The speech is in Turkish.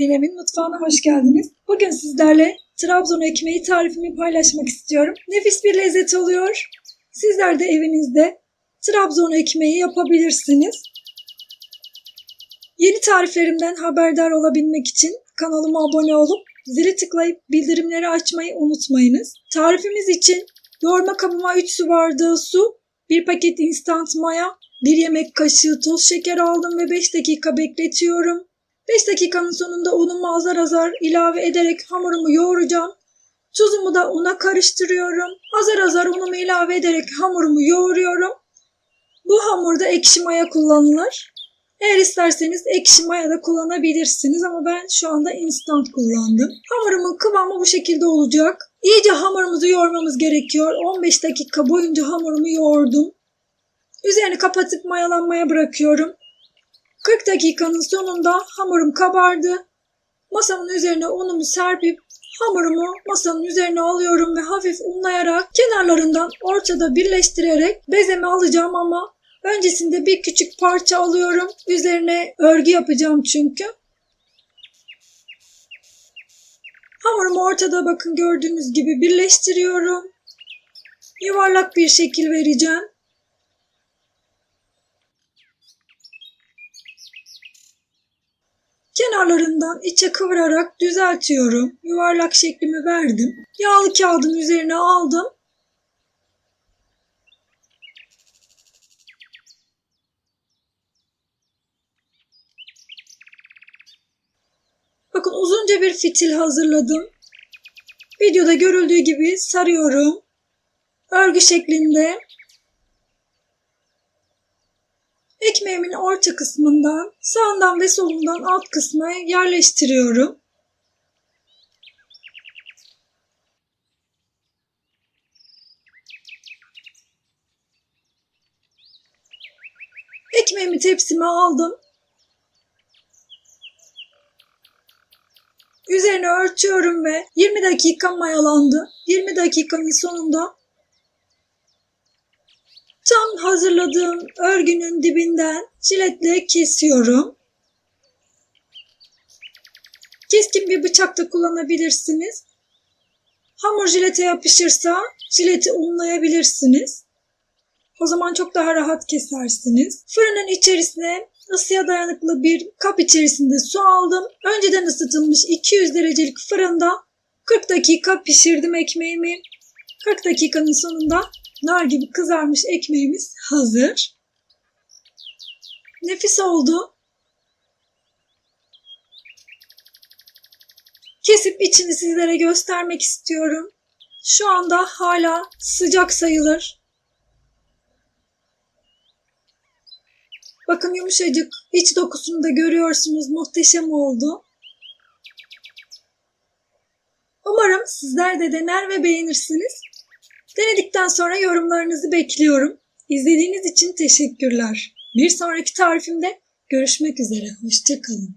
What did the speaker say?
Sinem'in mutfağına hoş geldiniz. Bugün sizlerle Trabzon ekmeği tarifimi paylaşmak istiyorum. Nefis bir lezzet oluyor. Sizler de evinizde Trabzon ekmeği yapabilirsiniz. Yeni tariflerimden haberdar olabilmek için kanalıma abone olup zili tıklayıp bildirimleri açmayı unutmayınız. Tarifimiz için yoğurma kabıma 3 su bardağı su, 1 paket instant maya, 1 yemek kaşığı toz şeker aldım ve 5 dakika bekletiyorum. 5 dakikanın sonunda unumu azar azar ilave ederek hamurumu yoğuracağım. Tuzumu da una karıştırıyorum. Azar azar unumu ilave ederek hamurumu yoğuruyorum. Bu hamurda ekşi maya kullanılır. Eğer isterseniz ekşi maya da kullanabilirsiniz ama ben şu anda instant kullandım. Hamurumun kıvamı bu şekilde olacak. İyice hamurumuzu yoğurmamız gerekiyor. 15 dakika boyunca hamurumu yoğurdum. Üzerini kapatıp mayalanmaya bırakıyorum. 40 dakikanın sonunda hamurum kabardı. Masamın üzerine unumu serpip hamurumu masanın üzerine alıyorum ve hafif unlayarak kenarlarından ortada birleştirerek bezemi alacağım ama öncesinde bir küçük parça alıyorum. Üzerine örgü yapacağım çünkü. Hamurumu ortada bakın gördüğünüz gibi birleştiriyorum. Yuvarlak bir şekil vereceğim. Kenarlarından içe kıvırarak düzeltiyorum. Yuvarlak şeklimi verdim. Yağlı kağıdın üzerine aldım. Bakın uzunca bir fitil hazırladım. Videoda görüldüğü gibi sarıyorum. Örgü şeklinde Ekmeğimin orta kısmından sağından ve solundan alt kısma yerleştiriyorum. Ekmeğimi tepsime aldım. Üzerine örtüyorum ve 20 dakika mayalandı. 20 dakikanın sonunda Tam hazırladığım örgünün dibinden jiletle kesiyorum. Keskin bir bıçak da kullanabilirsiniz. Hamur jilete yapışırsa jileti unlayabilirsiniz. O zaman çok daha rahat kesersiniz. Fırının içerisine ısıya dayanıklı bir kap içerisinde su aldım. Önceden ısıtılmış 200 derecelik fırında 40 dakika pişirdim ekmeğimi. 40 dakikanın sonunda nar gibi kızarmış ekmeğimiz hazır. Nefis oldu. Kesip içini sizlere göstermek istiyorum. Şu anda hala sıcak sayılır. Bakın yumuşacık iç dokusunu da görüyorsunuz. Muhteşem oldu. Umarım sizler de dener ve beğenirsiniz. Denedikten sonra yorumlarınızı bekliyorum. İzlediğiniz için teşekkürler. Bir sonraki tarifimde görüşmek üzere. Hoşçakalın.